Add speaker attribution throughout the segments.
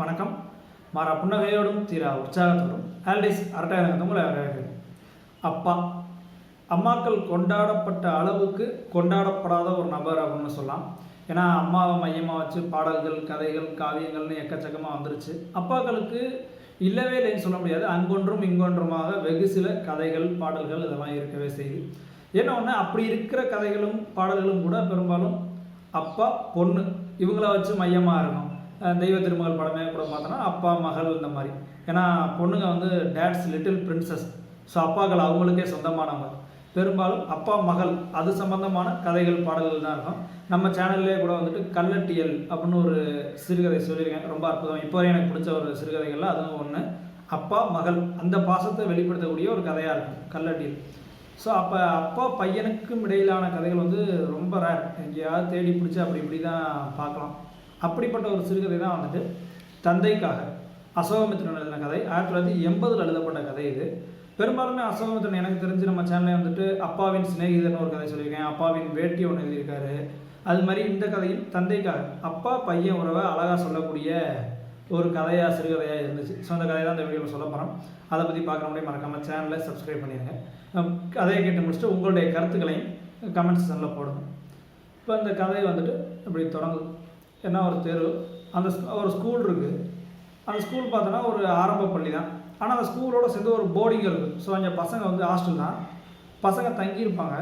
Speaker 1: வணக்கம். மாறா புன்னகையோடும் தீரா உற்சாகத்தோடும். ஆல்டிஸ் அரட்டாயிரம் உங்களை வரவேற்கிறேன். அப்பா அம்மாக்கள் கொண்டாடப்பட்ட அளவுக்கு கொண்டாடப்படாத ஒரு நபர் அப்படின்னு சொல்லலாம். ஏன்னா அம்மாவை மையமாக வச்சு பாடல்கள் கதைகள் காவியங்கள்னு எக்கச்சக்கமாக வந்துருச்சு. அப்பாக்களுக்கு இல்லவே இல்லைன்னு சொல்ல முடியாது. அங்கொன்றும் இங்கொன்றுமாக வெகு சில கதைகள் பாடல்கள் இதெல்லாம் இருக்கவே செய்யுது ஏன்னா ஒன்று அப்படி இருக்கிற கதைகளும் பாடல்களும் கூட பெரும்பாலும் அப்பா பொண்ணு இவங்கள வச்சு மையமாக இருக்கும் தெய்வ திருமகள் படமே கூட பார்த்தோன்னா அப்பா மகள் இந்த மாதிரி. ஏன்னா பொண்ணுங்க வந்து டேட்ஸ் லிட்டில் பிரின்சஸ் ஸோ அப்பாக்கள் அவங்களுக்கே சொந்தமானவங்க. பெரும்பாலும் அப்பா மகள் அது சம்பந்தமான கதைகள் பாடல்கள் தான் இருக்கும். நம்ம சேனல்லே கூட வந்துட்டு கல்லட்டியல் அப்படின்னு ஒரு சிறுகதை சொல்லியிருக்கேன். ரொம்ப அற்புதம். இப்போ எனக்கு பிடிச்ச ஒரு சிறுகதைகள்ல அதுவும் ஒன்று அப்பா மகள் அந்த பாசத்தை வெளிப்படுத்தக்கூடிய ஒரு கதையாக இருக்கும். கல்லட்டியல் ஸோ அப்போ அப்பா பையனுக்கும் இடையிலான கதைகள் வந்து ரொம்ப ரேர் எங்கேயாவது தேடி பிடிச்சி அப்படி இப்படி தான் பார்க்கலாம். அப்படிப்பட்ட ஒரு சிறுகதை தான் வந்துட்டு தந்தைக்காக. அசோகமித்திரன் எழுதின கதை. ஆயிரத்தி தொள்ளாயிரத்தி எண்பதில் எழுதப்பட்ட கதை இது. பெரும்பாலுமே அசோகமித்திரன் எனக்கு தெரிஞ்சு நம்ம சேனலில் வந்துட்டு அப்பாவின் சிநேகிதன் ஒரு கதை சொல்லியிருக்கேன். அப்பாவின் வேட்டி ஒன்று எழுதியிருக்காரு. அது மாதிரி இந்த கதையும் தந்தைக்காக. அப்பா பையன் உறவை அழகாக சொல்லக்கூடிய ஒரு கதையாக சிறுகதையாக இருந்துச்சு. ஸோ அந்த கதையை தான் இந்த வீடியோவில் சொல்ல போகிறோம் அதை பற்றி பார்க்குற முடியும். மறக்காமல் சேனலை சப்ஸ்கிரைப் பண்ணிடுங்க கதையை கேட்டு முடிச்சுட்டு உங்களுடைய கருத்துக்களையும் கமெண்ட் செக்ஷனில் போடுங்க. இப்போ இந்த கதை வந்துட்டு இப்படி தொடங்குது. என்ன ஒரு தெரு அந்த ஸ்கூ- ஒரு ஸ்கூல் இருக்குது அந்த ஸ்கூல் பார்த்தோன்னா ஒரு ஆரம்ப பள்ளி தான். ஆனால் அந்த ஸ்கூலோடு சேர்ந்து ஒரு போர்டிங் இருக்குது ஸோ அங்கே பசங்க வந்து ஹாஸ்டல் தான். பசங்க தங்கியிருப்பாங்க.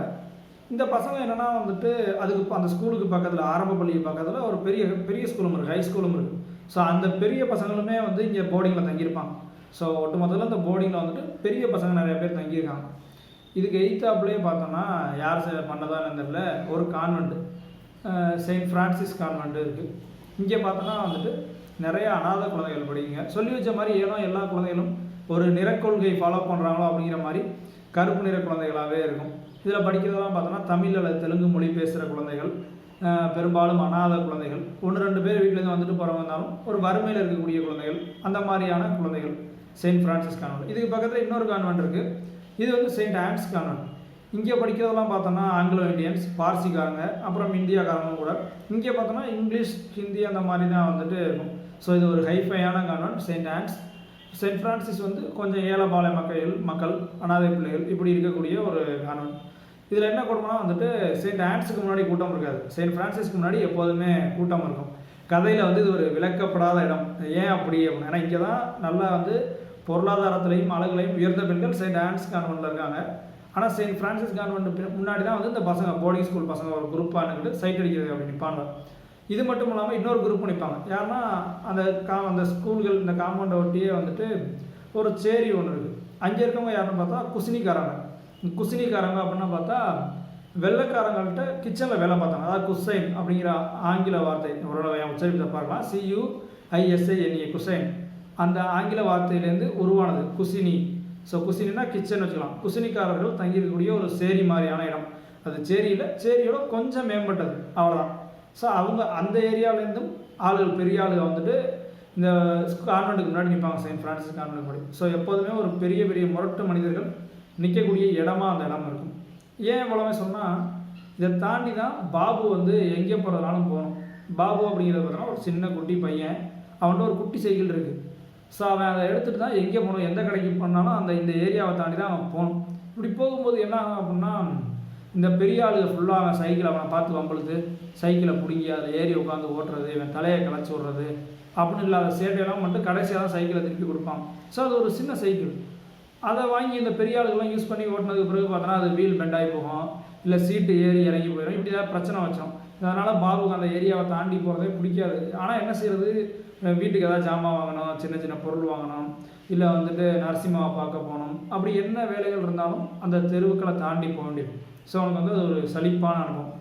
Speaker 1: இந்த பசங்க என்னென்னா வந்துட்டு அதுக்கு அந்த ஸ்கூலுக்கு பக்கத்தில் ஆரம்ப பள்ளி பக்கத்தில் ஒரு பெரிய பெரிய ஸ்கூலும் இருக்குது ஹை ஸ்கூலும் இருக்குது ஸோ அந்த பெரிய பசங்களுமே வந்து இங்கே போர்டிங்கில் தங்கியிருப்பாங்க. ஸோ ஒட்டு மொத்தத்தில் இந்த போர்டிங்கில் வந்துட்டு பெரிய பசங்க நிறைய பேர் தங்கியிருக்காங்க. இதுக்கு எயித்தாப்லேயே பார்த்தோன்னா யார் செ- பண்ணதான்னு தெரியல ஒரு கான்வெண்ட்டு செயின்ட் ஃப்ரான்சிஸ் கான்வெண்ட் இருக்குது இங்கே பார்த்தோன்னா வந்துட்டு நிறைய அனாத குழந்தைகள் படிக்குங்க. சொல்லி வச்ச மாதிரி ஏனோ எல்லா குழந்தைகளும் ஒரு நிறக்கொள்கை ஃபாலோ பண்ணுறாங்களோ அப்படிங்கிற மாதிரி கருப்பு நிற குழந்தைகளாகவே இருக்கும். இதில் படிக்கிறதெல்லாம் பார்த்தோன்னா தமிழ் அல்லது தெலுங்கு மொழி பேசுகிற குழந்தைகள் பெரும்பாலும் அனாத குழந்தைகள். ஒன்று ரெண்டு பேர் வீட்டிலேருந்து வந்துட்டு போகிறவங்கனாலும் ஒரு வறுமையில் இருக்கக்கூடிய குழந்தைகள் அந்த மாதிரியான குழந்தைகள் செயின்ட் ஃப்ரான்சிஸ் கான்வெண்ட் இதுக்கு பக்கத்தில் இன்னொரு கான்வெண்ட் இருக்குது இது வந்து செயின்ட் ஆன்ஸ் கான்வெண்ட் இங்கே படிக்கிறதெல்லாம் பார்த்தோன்னா ஆங்கிலோ இந்தியன்ஸ் பார்சிக்காரங்க அப்புறம் இந்தியாக்காரங்க கூட. இங்கே பார்த்தோன்னா இங்கிலீஷ் ஹிந்தி அந்த மாதிரி தான் வந்துட்டு இருக்கும். ஸோ இது ஒரு ஹைஃபையான convent Saint Anne's Saint Francis வந்து கொஞ்சம் ஏழைப்பாளைய மக்கள் மக்கள் அனாதை பிள்ளைகள் இப்படி இருக்கக்கூடிய ஒரு கான்வெண்ட் இதில் என்ன கொடுமைனா வந்துட்டு செயின்ட் ஆன்ஸுக்கு முன்னாடி கூட்டம் இருக்காது. செயின்ட் ஃப்ரான்சிஸ்க்கு முன்னாடி எப்போதுமே கூட்டம் இருக்கும். கதையில் வந்து இது ஒரு விளக்கப்படாத இடம். ஏன் அப்படி அப்படின்னு ஏன்னா இங்கே தான் நல்லா வந்து பொருளாதாரத்திலையும் அழகுலையும் உயர்ந்த பெண்கள் செயின்ட் ஆன்ஸ் கான்வென்ட்டில் இருக்காங்க. ஆனால் செயின்ட் ஃப்ரான்சிஸ் கான்வெண்ட் முன்னாடி தான் வந்து இந்த பசங்க போர்டிங் ஸ்கூல் பசங்க ஒரு குரூப்பாக நின்றுட்டு சைட் அடிக்கிறது அப்படி நிற்பாங்க இது மட்டும் இல்லாமல் இன்னொரு குரூப் நிற்பாங்க யாருன்னா அந்த கா அந்த ஸ்கூல்கள் இந்த காம்பவுண்டை ஒட்டியே வந்துட்டு ஒரு சேரி ஒன்று இருக்குது அங்கே இருக்கவங்க யாருன்னு பார்த்தா குசினிக்காரங்க. குசினிக்காரங்க அப்படின்னா பார்த்தா வெள்ளைக்காரங்கள்ட்ட கிச்சனில் வேலை பார்த்தாங்க. அதாவது குசைன் அப்படிங்கிற ஆங்கில வார்த்தை. ஒரு என் உச்சரிப்பை சியூ சியு ஐஎஸ்ஐஎன்ஏ குசைன். அந்த ஆங்கில வார்த்தையிலேருந்து உருவானது குசினி. ஸோ குசினினா கிச்சன் வச்சுக்கலாம். குசினிக்காரர்கள் தங்கியிருக்கக்கூடிய ஒரு சேரி மாதிரியான இடம். அது சேரியில் சேரியோட கொஞ்சம் மேம்பட்டது. அவ்வளோதான் ஸோ அவங்க அந்த ஏரியாவிலேருந்தும் ஆளுகள் பெரிய ஆளுகள் வந்துட்டு இந்த கான்வெண்ட்டுக்கு முன்னாடி நிற்பாங்க செயின்ட் ஃப்ரான்சிஸ் கான்வெண்ட் முன்னாடி. ஸோ எப்போதுமே ஒரு பெரிய பெரிய முரட்டு மனிதர்கள் நிற்கக்கூடிய இடமா அந்த இடம் இருக்கும். ஏன் இவ்வளவே சொன்னால் இதை தாண்டி தான் பாபு வந்து எங்கே போகிறதுனாலும் போகணும். பாபு அப்படிங்கிறது பார்த்தோன்னா ஒரு சின்ன குட்டி பையன். அவன்கிட்ட ஒரு குட்டி சைக்கிள் இருக்குது ஸோ அவன் அதை எடுத்துகிட்டு தான் எங்கே போகணும் எந்த கடைக்கு போனாலும் அந்த இந்த ஏரியாவை தாண்டி தான் அவன் போகணும். இப்படி போகும்போது என்ன ஆகும் அப்படின்னா இந்த பெரிய ஆளுக ஃபுல்லாக அவன் சைக்கிள் அவனை பார்த்து வம்பளுது சைக்கிளை பிடுங்கி அதை ஏறி உட்காந்து ஓட்டுறது இவன் தலையை களைச்சி விட்றது அப்படின்னு இல்லாத சேட்டையெல்லாம் மட்டும் கடைசியாக தான் சைக்கிளை திருப்பி கொடுப்பான். ஸோ அது ஒரு சின்ன சைக்கிள் அதை வாங்கி இந்த பெரிய ஆளுக்கெல்லாம் யூஸ் பண்ணி ஓட்டினதுக்கு பிறகு பார்த்தோன்னா அது வீல் பெண்ட் ஆகி போகும். இல்லை சீட்டு ஏறி இறங்கி போயிடும். இப்படி ஏதாவது பிரச்சனை வச்சோம் அதனால் பாபுக்கு அந்த ஏரியாவை தாண்டி போகிறதே பிடிக்காது. ஆனால் என்ன செய்யறது வீட்டுக்கு ஏதாவது ஜாமான் வாங்கணும் சின்ன சின்ன பொருள் வாங்கணும் இல்லை வந்துட்டு நரசிம்மாவை பார்க்க போகணும். அப்படி என்ன வேலைகள் இருந்தாலும் அந்த தெருவுக்களை தாண்டி போக வேண்டியது. ஸோ அவனுக்கு வந்து அது ஒரு சலிப்பான அனுபவம்.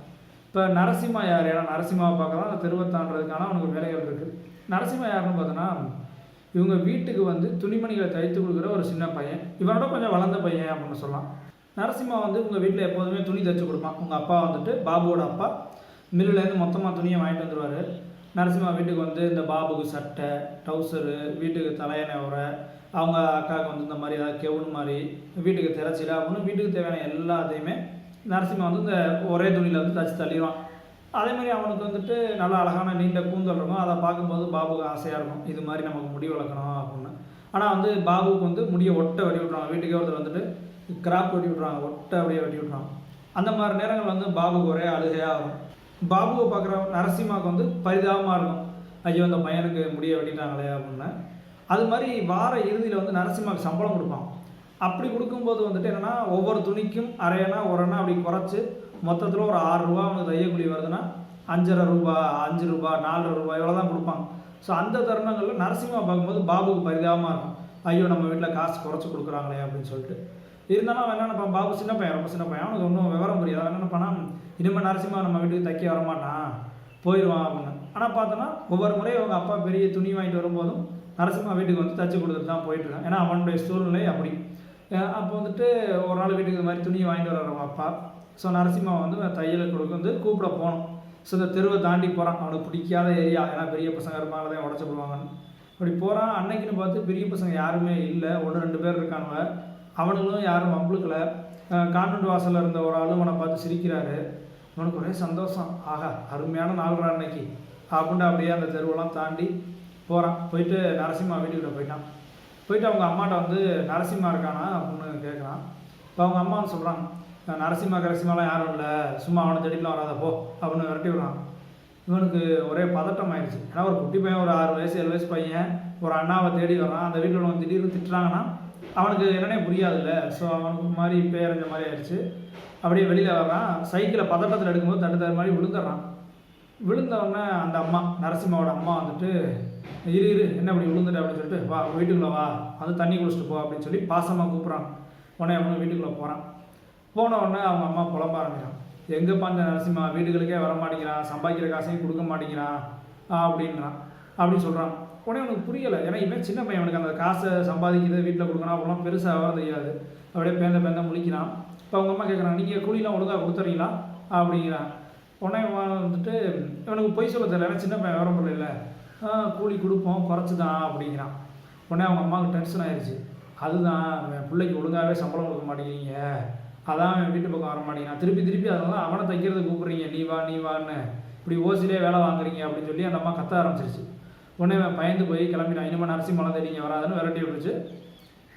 Speaker 1: இப்போ நரசிம்மா யார்? ஏன்னா நரசிம்மாவை பார்க்க தான் அந்த தெருவை தாண்டதுக்கான அவனுக்கு வேலைகள் இருக்குது நரசிம்மா யாருன்னு பார்த்தோன்னா இவங்க வீட்டுக்கு வந்து துணிமணிகளை தைத்து கொடுக்குற ஒரு சின்ன பையன். இவனோட கொஞ்சம் வளர்ந்த பையன் அப்படின்னு சொல்லலாம். நரசிம்மா வந்து உங்கள் வீட்டில் எப்போதுமே துணி தைச்சு கொடுப்பான். உங்கள் அப்பா வந்துட்டு பாபுவோட அப்பா. மில்லுலேருந்து மொத்தமாக துணியை வாங்கிட்டு வந்துடுவார் நரசிம்மா வீட்டுக்கு வந்து இந்த பாபுக்கு சட்டை டவுசரு வீட்டுக்கு தலையணை உரை அவங்க அக்காவுக்கு வந்து இந்த மாதிரி ஏதாவது கெவுன் மாதிரி வீட்டுக்கு திரைச்சில அப்படின்னு வீட்டுக்கு தேவையான எல்லாத்தையுமே நரசிம்மா வந்து இந்த ஒரே துணியில் வந்து தச்சு தள்ளிடுவான். அதே மாதிரி அவனுக்கு வந்துட்டு நல்லா அழகான நீண்ட கூந்தல் இருக்கும். அதை பார்க்கும்போது பாபுக்கு ஆசையாக இருக்கும். இது மாதிரி நமக்கு முடி வளர்க்கணும் அப்படின்னு. ஆனால் வந்து பாபுக்கு வந்து முடியை ஒட்டை வெட்டி விட்றாங்க வீட்டுக்கே ஒருத்தர் வந்துட்டு கிராப் வெட்டி விட்றாங்க ஒட்டை அப்படியே வெட்டி விட்றாங்க அந்த மாதிரி நேரங்கள் வந்து பாபுக்கு ஒரே அழுகையாக ஆகும் பாபுவை பார்க்குற நரசிம்மாவுக்கு வந்து பரிதாபமாக இருக்கும். ஐயோ அந்த பையனுக்கு முடிய வெட்டிட்டாங்களே அப்படின்னு. அது மாதிரி வார இறுதியில் வந்து நரசிம்மாவுக்கு சம்பளம் கொடுப்பான் அப்படி கொடுக்கும்போது வந்துட்டு என்னென்னா ஒவ்வொரு துணிக்கும் அரையனா ஒரணா அப்படி குறைச்சி மொத்தத்தில் ஒரு ஆறு ரூபா அவனுக்கு தையக்கூலி வருதுன்னா அஞ்சரை ரூபா அஞ்சு ரூபா நாலரை ரூபா இவ்வளோ தான் கொடுப்பாங்க. ஸோ அந்த தருணங்களில் நரசிம்மா பார்க்கும்போது பாபுக்கு பரிதாபமாக இருக்கும். ஐயோ நம்ம வீட்டில் காசு குறைச்சி கொடுக்குறாங்களே அப்படின்னு சொல்லிட்டு. இருந்தாலும் அவன் என்ன நினைப்பான்? பாபு சின்ன பையன் ரொம்ப சின்ன பையன். அவனுக்கு ஒன்றும் விவரம் புரியாது. அவன் என்ன நினைப்பானா இனிமேல் நரசிம்மா நம்ம வீட்டுக்கு தைக்க வரமாட்டான் போயிடுவான் அப்படின்னு. ஆனால் பார்த்தோன்னா ஒவ்வொரு முறையும் அவங்க அப்பா பெரிய துணி வாங்கிட்டு வரும்போதும் நரசிம்மா வீட்டுக்கு வந்து தச்சு கொடுத்துட்டு தான் போயிட்டுருக்கான். ஏன்னா அவனுடைய சூழ்நிலை அப்படி. அப்போ வந்துட்டு ஒரு நாள் வீட்டுக்கு இந்த மாதிரி துணியை வாங்கிட்டு வர்றவங்க அப்பா. ஸோ நரசிம்மா வந்து தையல் கொடுக்க வந்து கூப்பிட போனோம் ஸோ இந்த தெருவை தாண்டி போகிறான் அவனுக்கு பிடிக்காத ஏரியா. ஏன்னா பெரிய பசங்க இருப்பாங்க தான் உடச்சி போடுவாங்கன்னு. அப்படி போகிறான் அன்னைக்குன்னு பார்த்து பெரிய பசங்க யாருமே இல்லை. ஒன்று ரெண்டு பேர் இருக்கானுங்க. அவனுங்களும் யாரும் வம்பளுக்கல கான்வென்ட் வாசலில் இருந்த ஒரு ஆளும் அவனை பார்த்து சிரிக்கிறாரு. இவனுக்கு ஒரே சந்தோஷம். ஆகா அருமையான நாள்ரா அன்னைக்கு அப்படின்ட்டு அப்படியே அந்த தெருவெல்லாம் தாண்டி போகிறான் போயிட்டு நரசிம்மா வீட்டுக்கிட்ட போயிட்டான். போயிட்டு அவங்க அம்மாட்ட வந்து நரசிம்மா இருக்கானா? அப்படின்னு கேட்குறான் இப்போ அவங்க அம்மா சொல்கிறாங்க நரசிம்மா கரசிம்மாலாம் யாரும் இல்லை. சும்மா அவனை தேடிலாம் வராத போ அப்படின்னு விரட்டி விடுறான் இவனுக்கு ஒரே பதட்டம் ஆயிடுச்சு. ஏன்னா ஒரு குட்டி பையன் ஒரு ஆறு வயசு ஏழு வயசு பையன் ஒரு அண்ணாவை தேடி வரான். அந்த வீட்டில் உள்ளவங்க திடீர்னு திட்டுறாங்கன்னா அவனுக்கு என்னன்னே புரியாதுல்ல. ஸோ அவனுக்கு மாதிரி பேரஞ்ச மாதிரி ஆயிடுச்சு. அப்படியே வெளியில் வர்றான். சைக்கிளை பதட்டத்தில் எடுக்கும்போது தட்டு தரு மாதிரி விழுந்துடுறான். விழுந்தவொடனே அந்த அம்மா நரசிம்மாவோட அம்மா வந்துட்டு இரு இரு என்ன அப்படி விழுந்துட்டு அப்படின்னு சொல்லிட்டு வா வீட்டுக்குள்ளே வா வந்து தண்ணி குடிச்சிட்டு போ அப்படின்னு சொல்லி பாசமாக கூப்பிட்றான். உடனே அவனும் வீட்டுக்குள்ளே போகிறான் போன உடனே அவங்க அம்மா புலம்ப ஆரம்பிக்கிறான் எங்கேப்பா அந்த நரசிம்மா வீடுகளுக்கே வர மாட்டேங்கிறான் சம்பாதிக்கிற காசையும் கொடுக்க மாட்டேங்கிறான் அப்படின்றான். அப்படி சொல்கிறான் உடனே அவனுக்கு புரியலை. ஏன்னா இவன் சின்ன பையன். அவனுக்கு அந்த காசை சம்பாதிக்கிறது வீட்டில் கொடுக்கணும் அப்படிலாம் பெருசாக தெரியாது. அப்படியே பேந்த பேந்த முழிக்கிறான். இப்போ அவங்க அம்மா கேட்குறான் நீங்கள் கூலிலாம் ஒழுங்காக கொடுத்துறீங்களா? அப்படிங்கிறான் உடனே வந்துட்டு இவனுக்கு பொய் சொல்ல தெரியல. சின்ன பையன் விவரம் பண்ணல கூலி கொடுப்போம் குறைச்சி தான் அப்படிங்கிறான். உடனே அவங்க அம்மாவுக்கு டென்ஷன் ஆயிடுச்சு அதுதான் என் பிள்ளைக்கு ஒழுங்காகவே சம்பளம் கொடுக்க மாட்டேங்கிறீங்க. அதான் என் வீட்டு பக்கம் வர மாட்டேங்கிறான். திருப்பி திருப்பி அதனால அவனை தைக்கிறது கூப்பிட்றீங்க. நீ வா நீ வான்னு. இப்படி ஓசிலே வேலை வாங்குறீங்க அப்படின்னு சொல்லி அந்த அம்மா கத்த ஆரம்பிச்சிருச்சு. உடனே பயந்து போய் கிளம்பினான் இனிமேல் நரசிம்மலம் தெரியுங்க வராதுன்னு விரட்டி விட்டுச்சு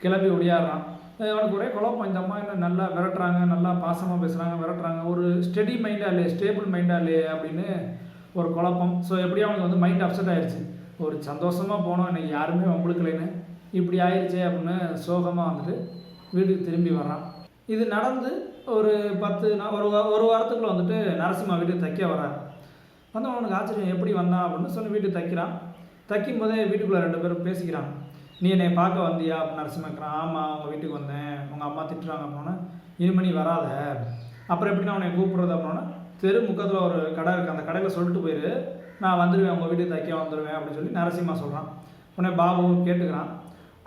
Speaker 1: கிளம்பி ஒடியாடுறான். அவனுக்கு ஒரே குழப்பம் இந்த அம்மா என்ன நல்லா விரட்டுறாங்க நல்லா பாசமாக பேசுகிறாங்க விரட்டுறாங்க. ஒரு ஸ்டெடி மைண்டாக இல்லையே ஸ்டேபிள் மைண்டாக இல்லையே அப்படின்னு ஒரு குழப்பம். ஸோ எப்படியும் அவனுக்கு வந்து மைண்ட் அப்செட் ஆயிடுச்சு ஒரு சந்தோஷமாக போனோம் இன்னைக்கு யாருமே வம்பளுக்கலைன்னு இப்படி ஆயிடுச்சே அப்படின்னு சோகமாக வந்துட்டு வீட்டுக்கு திரும்பி வர்றான். இது நடந்து ஒரு பத்து நான் ஒரு ஒரு வாரத்துக்குள்ள வந்துட்டு நரசிம்மா வீட்டுக்கு தைக்க வர்றாரு வந்து அவனுக்கு ஆச்சரியம் எப்படி வந்தான் அப்படின்னு சொல்லி வீட்டுக்கு தைக்கிறான். தைக்கும் போதே வீட்டுக்குள்ளே ரெண்டு பேரும் பேசிக்கிறான் நீ என்னை பார்க்க வந்தியா? அப்படின்னு நரசிம்மக்கிறான் ஆமாம் உங்கள் வீட்டுக்கு வந்தேன். உங்கள் அம்மா திட்டுறாங்க அப்படின்னா இனிமே நீ வராத. அப்புறம் எப்படி நான் உன்னை கூப்பிட்றது அப்படின்னா தெரு முக்கத்தில் ஒரு கடை இருக்குது அந்த கடையில் சொல்லிட்டு போயிரு. நான் வந்துடுவேன் உங்கள் வீட்டுக்கு தைக்க வந்துடுவேன் அப்படின்னு சொல்லி நரசிம்மா சொல்கிறான் உடனே பாபுவும் கேட்டுக்கிறான்.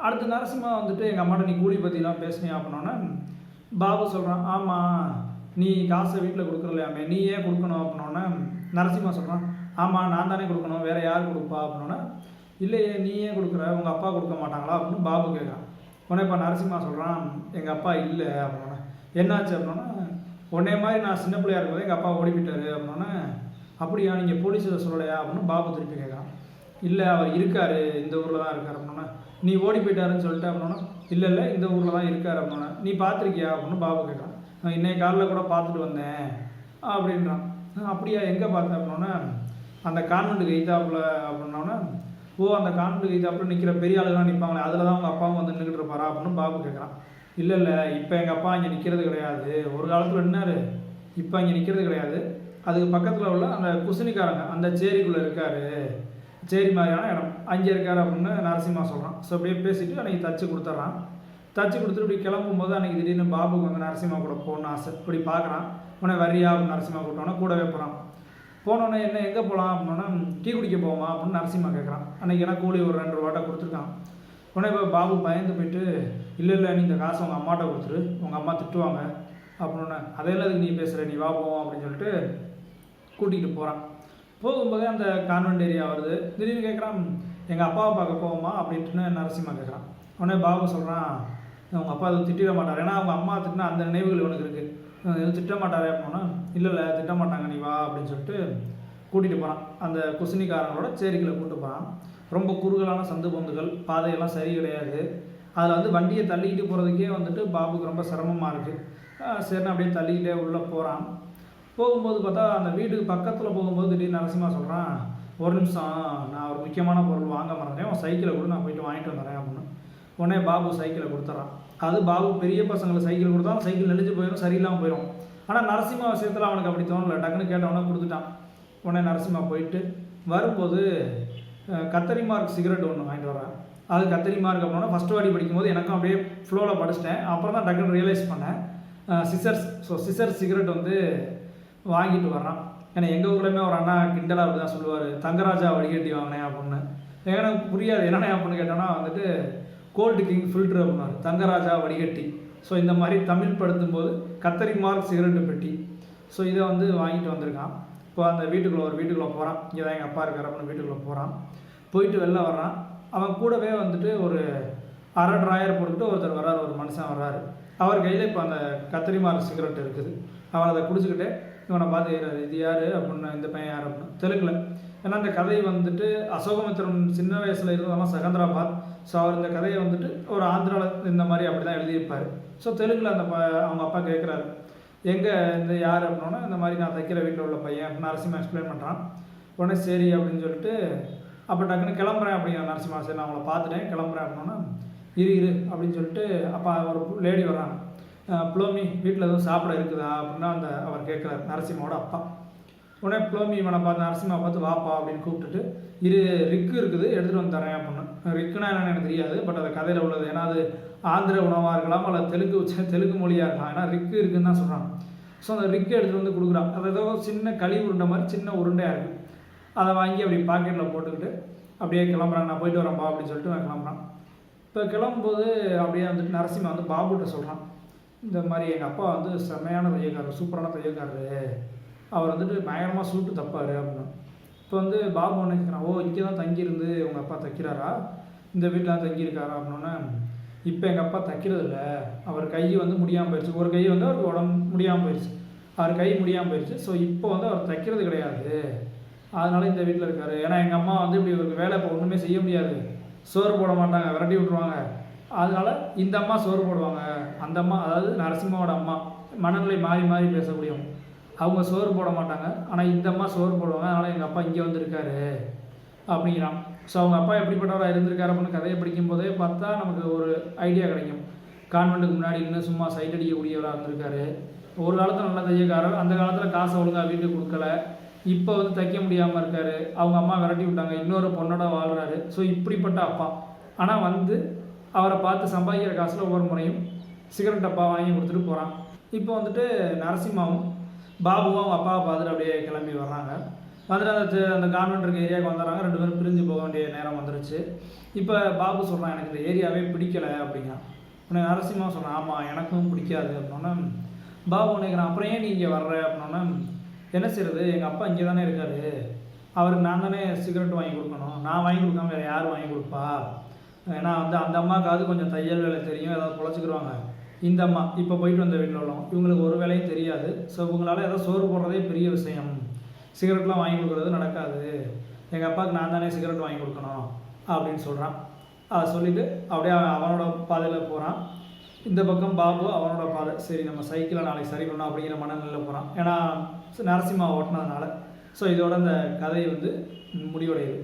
Speaker 1: அடுத்து நரசிம்மா வந்துட்டு எங்கள் அம்மாட்ட நீ கூலி பற்றிலாம் பேசினியா? அப்படின்னோடனே பாபு சொல்கிறான் ஆமாம் நீ காசை வீட்டில் கொடுக்குறலையாமே? நீ ஏன் கொடுக்கணும்? அப்படின்னோடனே நரசிம்மா சொல்கிறான் ஆமாம் நான் தானே கொடுக்கணும். வேறு யார் கொடுப்பா? அப்படின்னோடனே இல்லையே நீ ஏன் கொடுக்குற? உங்கள் அப்பா கொடுக்க மாட்டாங்களா? அப்படின்னு பாபு கேட்குறான். உடனே இப்போ நரசிம்மா சொல்கிறான் எங்கள் அப்பா இல்லை அப்படின்னா என்னாச்சு? அப்படின்னா உடனே மாதிரி நான் சின்ன பிள்ளையா இருக்கும்போது எங்கள் அப்பா ஓடி போயிட்டாரு அப்படியா நீங்கள் போலீஸில் சொல்லலையா? அப்படின்னு பாபு திருப்பி கேட்குறான். இல்லை அவர் இருக்கார் இந்த ஊரில் தான் இருக்கார் அப்படின்னா நீ ஓடி போயிட்டாருன்னு சொல்லிட்டு அப்படின்னா இல்லை இல்லை இந்த ஊரில் தான் இருக்கார் அப்படின்னா நீ பார்த்துருக்கியா? அப்படின்னு பாபு கேட்குறான். நான் இன்னைய காலில் கூட பார்த்துட்டு வந்தேன் அப்படின்றான். அப்படியா எங்கே பார்த்தேன் அப்படின்னா அந்த கான்வெண்ட்டுக்கு எய்தாப்பில் அப்படின்னோன்னா ஓ அந்த கான்ஃப்ளிக் இது அப்புறம் நிற்கிற பெரிய ஆளுலாம் நிற்பாங்களே அதில் தான் உங்கள் அப்பாவும் வந்து நின்றுட்டு இருப்பாரா அப்படின்னு பாபு கேட்குறான் இல்லை இல்லை இப்போ எங்கள் அப்பா இங்கே நிற்கிறது கிடையாது. ஒரு காலத்தில் நின்னாரு இப்போ இங்கே நிற்கிறது கிடையாது. அதுக்கு பக்கத்தில் உள்ள அந்த குசினிக்காரங்க அந்த சேரிக்குள்ளே இருக்காரு. சேரி மாதிரியான இடம். அங்கே இருக்கார் அப்படின்னு நரசிம்மா சொல்கிறான் ஸோ அப்படியே பேசிவிட்டு அன்றைக்கி தச்சு கொடுத்துட்றான் தச்சு கொடுத்துட்டு இப்படி கிளம்பும்போது அன்றைக்கி திடீர்னு பாபுக்கு வந்து நரசிம்மா கூட போகணும்னு ஆசை. இப்படி பார்க்குறான் உடனே வரியா அப்படின்னு நரசிம்மா கூப்பிட்டோன்னே கூடவே போகிறான் போனோடனே என்ன எங்கே போகலாம் அப்படின்னா டீ குடிக்க போவோமா அப்படின்னு நரசிம்மா கேட்குறான் அன்றைக்கி என்ன கூலி ஒரு ரெண்டு ரூபாட்டை கொடுத்துருக்கான். உடனே இப்போ பாபு பயந்து போயிட்டு இல்லை இல்லை நீ இந்த காசை உங்கள் அம்மாட்ட கொடுத்துரு. உங்கள் அம்மா திட்டுவாங்க. அப்படின்னு அதெல்லாம் அதுக்கு நீ பேசுகிற நீ வா போவோம். அப்படின்னு சொல்லிட்டு கூட்டிகிட்டு போகிறான் போகும்போதே அந்த கான்வென்ட் ஏரியா வருது. திடீர்னு கேட்குறான் எங்கள் அப்பாவை பார்க்க போவோமா? அப்படின்ட்டுன்னு நரசிம்மா கேட்குறான் உடனே பாபு சொல்கிறான் உங்கள் அப்பா எதுவும் திட்டிட மாட்டார். ஏன்னா அவங்க அம்மா திட்டினா அந்த நினைவுகள் இவனுக்கு இருக்குது எதுவும் திட்டமாட்டாரே அப்படின்னா இல்லை இல்லை திட்டமாட்டாங்க நீ வா அப்படின்னு சொல்லிட்டு கூட்டிகிட்டு போகிறான் அந்த குசினிக்காரங்களோட சேரிகளை கூப்பிட்டு போகிறான் ரொம்ப குறுகலான சந்து பொந்துகள் பாதையெல்லாம் சரி கிடையாது. அதில் வந்து வண்டியை தள்ளிக்கிட்டு போகிறதுக்கே வந்துட்டு பாபுக்கு ரொம்ப சிரமமாக இருக்குது சரின்னு அப்படியே தள்ளிக்கிட்டே உள்ளே போகிறான் போகும்போது பார்த்தா அந்த வீட்டுக்கு பக்கத்தில் போகும்போது திடீர்னு நரசிம்மா சொல்கிறான் ஒரு நிமிஷம் நான் ஒரு முக்கியமான பொருள் வாங்க மறந்தேன். உன் சைக்கிளை கூட நான் போயிட்டு வாங்கிட்டு வந்துடுறேன் அப்படின்னு. உடனே பாபு சைக்கிளை கொடுத்துட்றான். அது பாபு பெரிய பசங்களை சைக்கிள் கொடுத்தாலும் சைக்கிள் நெளிஞ்சு போயிடும் சரியில்லாமல் போயிடும் ஆனால் நரசிம்மா விஷயத்தில் அவனுக்கு அப்படி தோணல. டக்குன்னு கேட்டவனே கொடுத்துட்டான். உடனே நரசிம்மா போயிட்டு வரும்போது கத்தரி மார்க் சிகரெட் ஒன்று வாங்கிட்டு வரேன் அது கத்தரி மார்க் அப்படின்னா ஃபஸ்ட் வாடி படிக்கும்போது எனக்கும் அப்படியே ஃப்ளோவில் படிச்சிட்டேன். அப்புறம் தான் டக்குன்னு ரியலைஸ் பண்ணேன். சிசர்ஸ் ஸோ சிசர் சிகரெட் வந்து வாங்கிட்டு வர்றான். ஏன்னா எங்கள் ஊர்லேயுமே ஒரு அண்ணா கிண்டலாக அப்படி தான் சொல்லுவார். தங்கராஜா வடிகட்டி வாங்கினேன் அப்படின்னு. எனக்கு புரியாது. என்னென்ன அப்படின்னு கேட்டோன்னா வந்துட்டு கோல்டு கிங் ஃபில்ட்ரு அப்படின்னாரு. தங்கராஜா வடிகட்டி. ஸோ இந்த மாதிரி தமிழ் படுத்தும்போது கத்தரி மார்க் சிகரெட்டு பெட்டி. ஸோ இதை வந்து வாங்கிட்டு வந்திருக்கான். இப்போ அந்த வீட்டுக்குள்ளே ஒரு வீட்டுக்குள்ளே போகிறான் இங்கே தான் எங்கள் அப்பா இருக்கார் அப்படின்னு வீட்டுக்குள்ளே போகிறான் போயிட்டு வெளில வர்றான். அவன் கூடவே வந்துட்டு ஒரு அரை ட்ராயர் போட்டுக்கிட்டு ஒருத்தர் வர்றாரு. ஒரு மனுஷன் வர்றாரு. அவர் கையில் இப்போ அந்த கத்திரி மார்க் சிகரெட் இருக்குது. அவர் அதை குடிச்சுக்கிட்டு இவனை பார்த்து இது யார் அப்படின்னு இந்த பையன் யார்? அப்படின்னு தெலுங்கில். ஏன்னா அந்த கதை வந்துட்டு அசோகமித்திரன் சின்ன வயசில் இருந்ததெல்லாம் செகந்திராபாத். ஸோ அவர் இந்த கதையை வந்துட்டு ஒரு ஆந்திராவில் இந்த மாதிரி அப்படி தான் எழுதியிருப்பார். ஸோ தெலுங்கில் அந்த ப அவங்க அப்பா கேட்குறாரு எங்கே இந்த யார் அப்படின்னா இந்த மாதிரி நான் தைக்கிற வீட்டில் உள்ள பையன் அப்படின்னு நரசிம்மா எக்ஸ்பிளைன் பண்ணுறான் உடனே சரி அப்படின்னு சொல்லிட்டு அப்போ டக்குன்னு கிளம்புறேன் அப்படிங்கிற நரசிம்மா சரி நான் அவங்கள பார்த்துட்டேன் கிளம்புறேன் அப்படின்னா இரு இரு அப்படின்னு சொல்லிட்டு அப்போ ஒரு லேடி வர்றாங்க. புலோமி வீட்டில் எதுவும் சாப்பிட இருக்குதா? அப்படின்னா அந்த அவர் கேட்குறாரு நரசிம்மாவோட அப்பா. உடனே புலோமி இவனை பார்த்து நரசிம்மா பார்த்து வாப்பா அப்படின்னு கூப்பிட்டுட்டு இரு ரிக்கு இருக்குது எடுத்துகிட்டு வந்து தரேன் அப்படின்னு ரிக்குனா என்னன்னு எனக்கு தெரியாது பட் அது கதையில் உள்ளது. ஏன்னா அது ஆந்திர உணவாக இருக்கலாம் அல்லது தெலுங்கு தெலுங்கு மொழியாக இருக்கலாம். ஏன்னா ரிக்கு இருக்குன்னு தான் சொல்கிறாங்க ஸோ அந்த ரிக்கு எடுத்துகிட்டு வந்து கொடுக்குறான் அது ஏதோ சின்ன களி உருண்டை மாதிரி சின்ன உருண்டையாக இருக்குது அதை வாங்கி அப்படி பாக்கெட்டில் போட்டுக்கிட்டு அப்படியே கிளம்புறாங்க. நான் போயிட்டு வரேன்பா அப்படின்னு சொல்லிட்டு நான் கிளம்புறான். இப்போ கிளம்பும்போது அப்படியே வந்துட்டு நரசிம்மா வந்து பாபுகிட்ட சொல்கிறான் இந்த மாதிரி எங்கள் அப்பா வந்து செம்மையான தையக்காரர் சூப்பரான தையக்காரர் அவர் வந்துட்டு பயங்கரமாக சூட்டு தப்பார் அப்படின்னு. இப்போ வந்து பாபு ஒன்று கேட்குறான் ஓ இங்கே தான் தங்கியிருந்து உங்கள் அப்பா தைக்கிறாரா? இந்த வீட்டில் தான் தங்கியிருக்காரா? அப்படின்னோடனே இப்போ எங்கள் அப்பா தைக்கிறது இல்லை அவர் கை வந்து முடியாமல் போயிடுச்சு ஒரு கை வந்து அவருக்கு உடம்பு முடியாமல் போயிடுச்சு அவர் கை முடியாமல் போயிடுச்சு ஸோ இப்போ வந்து அவர் தைக்கிறது கிடையாது. அதனால இந்த வீட்டில் இருக்காரு. ஏன்னா எங்கள் அம்மா வந்து இப்படி இவருக்கு வேலை இப்போ ஒன்றுமே செய்ய முடியாது. சோறு போட மாட்டாங்க விரட்டி விட்ருவாங்க அதனால இந்த அம்மா சோறு போடுவாங்க. அந்த அம்மா அதாவது நரசிம்மாவோட அம்மா மனநிலை மாறி மாறி பேசக்கூடியவங்க அவங்க சோறு போட மாட்டாங்க. ஆனால் இந்த அம்மா சோறு போடுவாங்க. அதனால் எங்கள் அப்பா இங்கே வந்திருக்காரு அப்படிங்கிறான். ஸோ அவங்க அப்பா எப்படிப்பட்டவராக இருந்திருக்காரு அப்படின்னு கதையை படிக்கும்போதே பார்த்தா நமக்கு ஒரு ஐடியா கிடைக்கும். கான்வெண்ட்டுக்கு முன்னாடி நின்று சும்மா சைட் அடிக்கக்கூடியவராக இருந்திருக்காரு. ஒரு காலத்தில் நல்ல தையக்காரர் அந்த காலத்தில் காசை ஒழுங்காக வீட்டுக்கு கொடுக்கல. இப்போ வந்து தைக்க முடியாமல் இருக்கார். அவங்க அம்மா விரட்டி விட்டாங்க. இன்னொரு பொண்ணோட வாழ்கிறாரு ஸோ இப்படிப்பட்ட அப்பா. ஆனால் வந்து அவரை பார்த்து சம்பாதிக்கிற காசில் ஒவ்வொரு முறையும் சிகரெட் டப்பா வாங்கி கொடுத்துட்டு போகிறான் இப்போ வந்துட்டு நரசிம்மாவும் பாபுவும் அவங்க அப்பாவை பார்த்துட்டு அப்படியே கிளம்பி வர்றாங்க. வந்துட்டு அந்த அந்த கான்வெண்ட் இருக்க ஏரியாவுக்கு வந்துடுறாங்க. ரெண்டு பேரும் பிரிஞ்சு போக வேண்டிய நேரம் வந்துருச்சு. இப்போ பாபு சொல்கிறான் எனக்கு இந்த ஏரியாவே பிடிக்கலை அப்படிங்கிறான். உனக்கு நரசிம்மா சொல்கிறான் ஆமாம் எனக்கும் பிடிக்காது அப்படின்னா பாபு நினைக்கிறான் அப்புறம் ஏன் நீ இங்கே வர்ற? அப்படின்னா என்ன செய்யறது எங்கள் அப்பா இங்கே தானே இருக்காரு. அவருக்கு நான் தானே சிகரெட் வாங்கி கொடுக்கணும். நான் வாங்கி கொடுக்காம வேறு யார் வாங்கி கொடுப்பா? ஏன்னா வந்து அந்த அம்மாவுக்காவது கொஞ்சம் தையல் வேலை தெரியும். ஏதாவது பொழைச்சிக்கிருவாங்க. இந்த அம்மா இப்போ போயிட்டு வந்த வீட்டில் உள்ளவங்க இவங்களுக்கு ஒரு வேலையும் தெரியாது. ஸோ இவங்களால் ஏதோ சோறு போடுறதே பெரிய விஷயம். சிகரெட்லாம் வாங்கி கொடுக்குறது நடக்காது. எங்கள் அப்பாவுக்கு நான் தானே சிகரெட் வாங்கி கொடுக்கணும் அப்படின்னு சொல்கிறான் அதை சொல்லிவிட்டு அப்படியே அவன் அவனோட பாதையில் போகிறான் இந்த பக்கம் பாபு அவனோட பாதை. சரி நம்ம சைக்கிளை நாளைக்கு சரி பண்ணோம் அப்படிங்கிற மனநிலையில் போகிறான் ஏன்னா நரசிம்மா ஓட்டினதுனால. ஸோ இதோட அந்த கதை வந்து முடிவடையுது.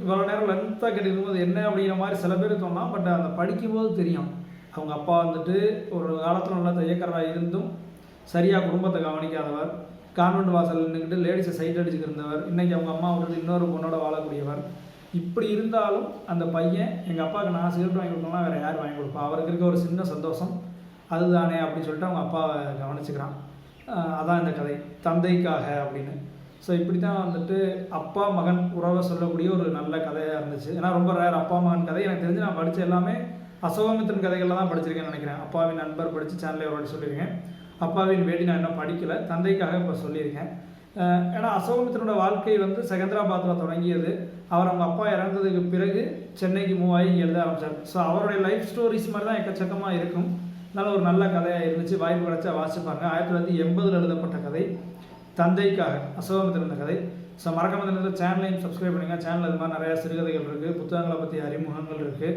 Speaker 1: இவ்வளோ நேரம் லென்த்தாக கேட்டுக்கும்போது என்ன அப்படிங்கிற மாதிரி சில பேர் சொன்னால் பட் அந்த படிக்கும்போது தெரியும். அவங்க அப்பா வந்துட்டு ஒரு காலத்தில் நல்ல தையக்காரராக இருந்தும் சரியாக குடும்பத்தை கவனிக்காதவர். கான்வெண்ட் வாசல் நின்றுக்கிட்டு லேடிஸை சைட் அடிச்சுட்டு இருந்தவர். இன்றைக்கி அவங்க அம்மா விட்டுட்டு இன்னொரு பொண்ணோட வாழக்கூடியவர். இப்படி இருந்தாலும் அந்த பையன் எங்கள் அப்பாவுக்கு நான் சிகரெட் வாங்கி கொடுக்கலாம் வேறு யார் வாங்கி கொடுப்பா? அவருக்கு இருக்க ஒரு சின்ன சந்தோஷம். அதுதானே அப்படின்னு சொல்லிட்டு அவங்க அப்பாவை கவனிச்சுக்கிறான். அதான் இந்த கதை. தந்தைக்காக அப்படின்னு. ஸோ இப்படி தான் வந்துட்டு அப்பா மகன் உறவை சொல்லக்கூடிய ஒரு நல்ல கதையாக இருந்துச்சு. ஏன்னா ரொம்ப ரேர் அப்பா மகன் கதை. எனக்கு தெரிஞ்சு நான் படித்த எல்லாமே அசோகமித்திரன் கதைகளில் தான் படிச்சிருக்கேன்னு நினைக்கிறேன். அப்பாவின் நண்பர் படித்து சேனலில் ஒரு வாட்டி சொல்லியிருக்கேன். அப்பாவின் வேடி நான் இன்னும் படிக்கலை. தந்தைக்காக இப்போ சொல்லியிருக்கேன். ஏன்னா அசோகமித்திரனோட வாழ்க்கை வந்து செகந்திராபாத்தில் தொடங்கியது. அவர் அவங்க அப்பா இறந்ததுக்கு பிறகு சென்னைக்கு மூவ் ஆகி எழுத ஆரம்பித்தார் ஸோ அவருடைய லைஃப் ஸ்டோரிஸ் மாதிரி தான் எக்கச்சக்கமாக இருக்கும். அதனால் ஒரு நல்ல கதையாக இருந்துச்சு. வாய்ப்பு கிடச்சா வாசிப்பாங்க ஆயிரத்தி தொள்ளாயிரத்தி எண்பதில் எழுதப்பட்ட கதை. தந்தைக்காக அசோகமித்திரன் கதை. ஸோ மறக்காம இந்த சேனலையும் சப்ஸ்கிரைப் பண்ணுங்கள் சேனலில் இது மாதிரி நிறையா சிறுகதைகள் இருக்குது புத்தகங்களை பற்றி அறிமுகங்கள் இருக்குது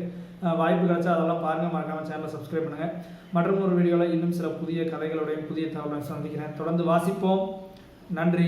Speaker 1: வாய்ப்பு கிடைச்சா அதெல்லாம் பாருங்கள் மறக்காமல் சேனலை சப்ஸ்கிரைப் பண்ணுங்கள் மற்றும் ஒரு வீடியோவில் இன்னும் சில புதிய கதைகளுடையும் புதிய தகவலையும் சந்திக்கிறேன். தொடர்ந்து வாசிப்போம். நன்றி.